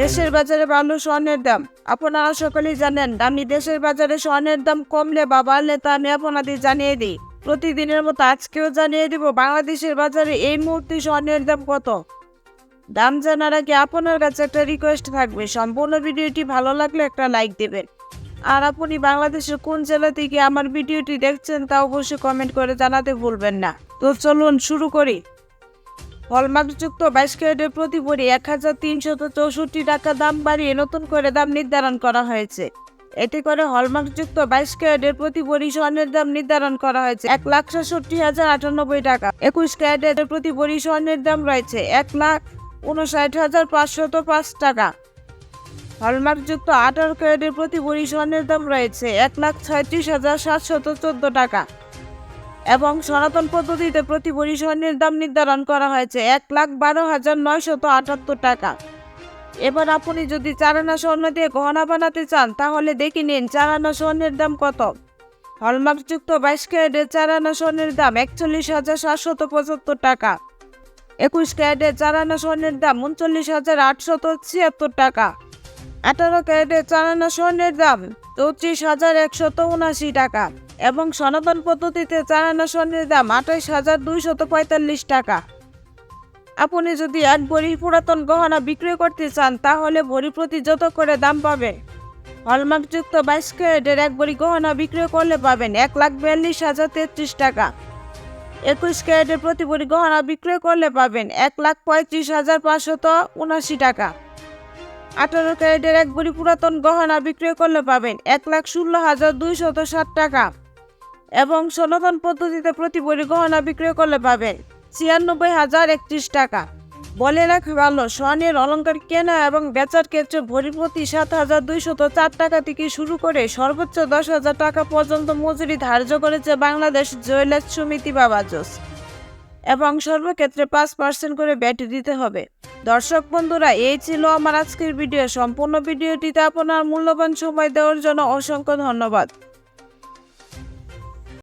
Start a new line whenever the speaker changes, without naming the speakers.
দেশের বাজারে বাড়লো স্বর্ণের দাম। আপনারা সকলেই জানেন, দামি দেশের বাজারে স্বর্ণের দাম কমলে বা বাড়লে তা আমি আপনাদের জানিয়ে দিই। প্রতিদিনের মতো আজকেও জানিয়ে দিব, বাংলাদেশের বাজারে এই মুহূর্তে স্বর্ণের দাম কত। দাম জানার আগে আপনার কাছে একটা রিকোয়েস্ট থাকবে, সম্পূর্ণ ভিডিওটি ভালো লাগলে একটা লাইক দেবেন। আর আপনি বাংলাদেশের কোন জেলা থেকে আমার ভিডিওটি দেখছেন তা অবশ্যই কমেন্ট করে জানাতে ভুলবেন না। তো চলুন শুরু করি। হলমার্কযুক্ত বাইশ ক্যারেটের প্রতি ভরি এক হাজার তিনশত চৌষট্টি টাকা দাম বাড়িয়ে নতুন করে দাম নির্ধারণ করা হয়েছে। এতে করে হলমার্কযুক্ত বাইশ ক্যারেটের প্রতি ভরি স্বর্ণের দাম নির্ধারণ করা হয়েছে এক লাখ সাতষট্টি হাজার আটানব্বই টাকা। একুশ ক্যারেটের প্রতি ভরি স্বর্ণের দাম রয়েছে এক লাখ উনষাট হাজার পাঁচশত পাঁচ টাকা। হলমার্কযুক্ত আঠারো ক্যারেটের প্রতি ভরি স্বর্ণের দাম রয়েছে এক লাখ ছয়ত্রিশ হাজার সাতশত চোদ্দ টাকা। এবং সনাতন পদ্ধতিতে প্রতি ভরি স্বর্ণের দাম নির্ধারণ করা হয়েছে এক লাখ বারো হাজার নয়শত আটাত্তর টাকা। এবার আপনি যদি চারানা স্বর্ণ দিয়ে গহনা বানাতে চান, তাহলে দেখে নিন চারানা স্বর্ণের দাম কত। হলমার্কযুক্ত বাইশ ক্যারেটের চারানা স্বর্ণের দাম একচল্লিশ হাজার সাতশত পঁচাত্তর টাকা। একুশ ক্যারেটের চারানা স্বর্ণের দাম উনচল্লিশ হাজার আটশত ছিয়াত্তর টাকা। আঠারো ক্যারেটের চারানা স্বর্ণের দাম চৌত্রিশ হাজার একশত উনাশি টাকা এবং সনাতন পদ্ধতিতে চারানা স্বর্ণের দাম আঠাইশ হাজার দুইশত পঁয়তাল্লিশ টাকা। আপনি যদি এক ভরি পুরাতন গহনা বিক্রি করতে চান, তাহলে ভরি প্রতি যত করে দাম পাবে? হলমার্কযুক্ত বাইশ ক্যারেটের এক ভরি গহনা বিক্রি করলে পাবেন এক লাখ বিয়াল্লিশ হাজার তেত্রিশ টাকা। একুশ ক্যারেটের প্রতি ভরি গহনা বিক্রয় করলে পাবেন এক লাখ পঁয়ত্রিশ হাজার পাঁচশত উনাশি টাকা। আঠারো ক্যারেটের এক ভরি পুরাতন গহনা বিক্রয় করলে পাবেন এক লাখ ষোলো হাজার দুইশত ষাট টাকা। এবং সনাতন পদ্ধতিতে প্রতি ভরি গহনা বিক্রয় করলে পাবেন ছিয়ানব্বই হাজার একত্রিশ টাকা। বলে রাখা ভালো, স্বর্ণের অলঙ্কার কেনা এবং বেচার ক্ষেত্রে ভরি প্রতি সাত হাজার দুইশত চার টাকা থেকে শুরু করে সর্বোচ্চ দশ হাজার টাকা পর্যন্ত মজুরি ধার্য করেছে বাংলাদেশ জুয়েলার্স সমিতি বা বাজস এবং সর্বক্ষেত্রে পাঁচ পার্সেন্ট করে ব্যাট দিতে হবে। দর্শক বন্ধুরা, এই ছিল আমার আজকের ভিডিও সম্পূর্ণ ভিডিওটিতে আপনার মূল্যবান সময় দেওয়ার জন্য অসংখ্য ধন্যবাদ।